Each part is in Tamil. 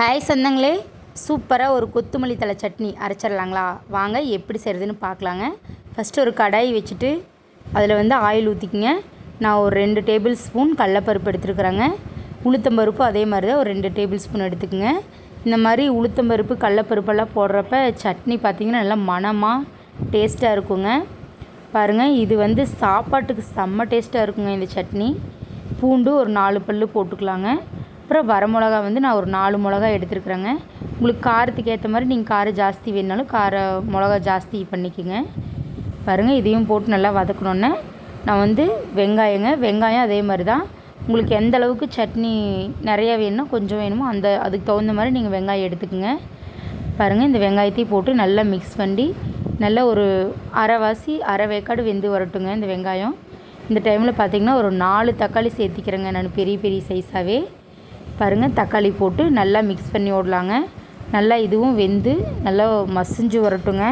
ஹாய் சொந்தங்களே. சூப்பராக ஒரு கொத்துமல்லி தழை சட்னி அரைச்சிடலாங்களா? வாங்க எப்படி செய்கிறதுன்னு பார்க்கலாங்க. ஃபஸ்ட்டு ஒரு கடாய் வச்சுட்டு அதில் வந்து ஆயில் ஊற்றிக்கிங்க நான் ஒரு ரெண்டு டேபிள் ஸ்பூன் கடலப்பருப்பு எடுத்துருக்குறேங்க. உளுத்தம்பருப்பு அதே மாதிரி தான் ஒரு ரெண்டு டேபிள் ஸ்பூன் எடுத்துக்கோங்க. இந்த மாதிரி உளுத்தம்பருப்பு கடலப்பருப்பெல்லாம் போடுறப்ப சட்னி பார்த்திங்கன்னா நல்லா மணமாக டேஸ்ட்டாக இருக்குங்க. பாருங்கள் இது வந்து சாப்பாட்டுக்கு செம்ம டேஸ்ட்டாக இருக்குங்க இந்த சட்னி. பூண்டு ஒரு நாலு பல்லு போட்டுக்கலாங்க. அப்புறம் வரமிளகா வந்து நான் ஒரு நாலு மிளகா எடுத்துருக்குறேங்க. உங்களுக்கு காரத்துக்கு ஏற்ற மாதிரி நீங்கள் காரம் ஜாஸ்தி வேணுனாலும் கார மிளகா ஜாஸ்தி பண்ணிக்கோங்க. பாருங்கள் இதையும் போட்டு நல்லா வதக்கணுன்னே நான் வந்து வெங்காயங்க வெங்காயம் அதே மாதிரி தான். உங்களுக்கு எந்த அளவுக்கு சட்னி நிறையா வேணுமோ கொஞ்சம் வேணுமோ அந்த அதுக்கு தகுந்த மாதிரி நீங்கள் வெங்காயம் எடுத்துக்கோங்க. பாருங்கள் இந்த வெங்காயத்தையும் போட்டு நல்லா மிக்ஸ் பண்ணி நல்லா ஒரு அரைவாசி அரை வேக்காடு வெந்து வரட்டுங்க இந்த வெங்காயம். இந்த டைமில் பார்த்திங்கன்னா ஒரு நாலு தக்காளி சேர்த்திக்கிறேங்க நான் பெரிய பெரிய சைஸாகவே பாருங்கள் தக்காளி போட்டு நல்லா மிக்ஸ் பண்ணி விடலாங்க. நல்லா இதுவும் வெந்து நல்லா மசிஞ்சு வரட்டுங்க.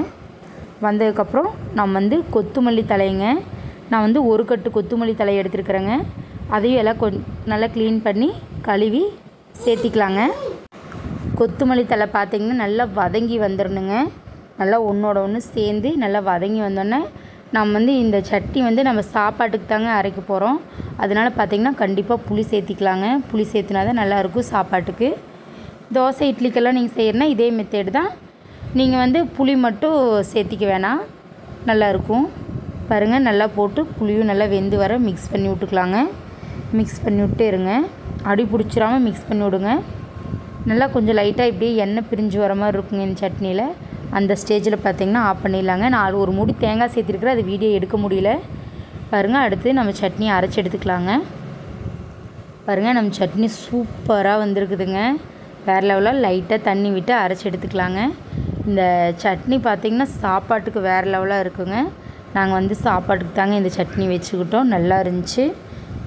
வந்ததுக்கப்புறம் நான் வந்து கொத்துமல்லி தலைங்க. நான் வந்து ஒரு கட்டு கொத்துமல்லி தலை எடுத்துருக்குறேங்க. அதையும் எல்லாம் கொ நல்லா க்ளீன் பண்ணி கழுவி சேர்த்திக்கலாங்க. கொத்துமல்லி தலை பார்த்திங்கன்னா நல்லா வதங்கி வந்துடணுங்க நல்லா ஒன்றோட ஒன்று சேர்ந்து நல்லா வதங்கி வந்தோடனே நம்ம வந்து இந்த சட்னி வந்து நம்ம சாப்பாட்டுக்கு தாங்க அரைக்க போகிறோம் அதனால் பார்த்திங்கன்னா கண்டிப்பாக புளி சேர்த்திக்கலாங்க. புளி சேர்த்துனா தான் நல்லாயிருக்கும் சாப்பாட்டுக்கு. தோசை இட்லிக்கெல்லாம் நீங்கள் செய்கிறனா இதே மெத்தேடு தான். நீங்கள் வந்து புளி மட்டும் சேர்த்திக்க வேணாம். நல்லாயிருக்கும். பாருங்கள் நல்லா போட்டு புளியும் நல்லா வெந்து வர மிக்ஸ் பண்ணி விட்டுக்கலாங்க. மிக்ஸ் பண்ணி விட்டு இருங்க. அடி பிடிச்சிடாமல் மிக்ஸ் பண்ணி விடுங்க. நல்லா கொஞ்சம் லைட்டாக இப்படியே எண்ணெய் பிரிஞ்சு வர மாதிரி இருக்குங்க இந்த சட்னியில். அந்த ஸ்டேஜில் பார்த்திங்கன்னா ஆஃப் பண்ணிடலாங்க. நான் ஒரு மூடி தேங்காய் சேர்த்துருக்குறேன். அது வீடியோ எடுக்க முடியல. பாருங்கள் அடுத்து நம்ம சட்னி அரைச்சி எடுத்துக்கலாங்க. பாருங்கள் நம்ம சட்னி சூப்பராக வந்திருக்குதுங்க. வேறு லெவலாக லைட்டாக தண்ணி விட்டு அரைச்சி எடுத்துக்கலாங்க. இந்த சட்னி பார்த்திங்கன்னா சாப்பாட்டுக்கு வேறு லெவலாக இருக்குங்க. நாங்கள் வந்து சாப்பாட்டுக்கு தாங்க இந்த சட்னி வச்சுக்கிட்டோம். நல்லா இருந்துச்சு.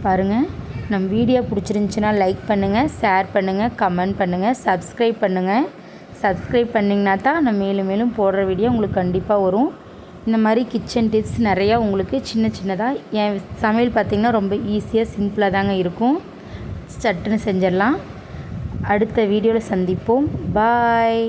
பாருங்கள் நம்ம வீடியோ பிடிச்சிருந்துச்சின்னா லைக் பண்ணுங்கள் ஷேர் பண்ணுங்கள் கமெண்ட் பண்ணுங்கள் சப்ஸ்கிரைப் பண்ணுங்கள் சப்ஸ்கிரைப் பண்ணிங்கன்னா தான் நான் மேலும் மேலும் போடுற வீடியோ உங்களுக்கு கண்டிப்பாக வரும். இந்த மாதிரி கிச்சன் டிப்ஸ் நிறையா உங்களுக்கு சின்ன சின்னதாக என் சமையல் பார்த்திங்கன்னா ரொம்ப ஈஸியாக சிம்பிளாக தாங்க இருக்கும். சட்டுன்னு செஞ்சிடலாம். அடுத்த வீடியோவில் சந்திப்போம். பாய்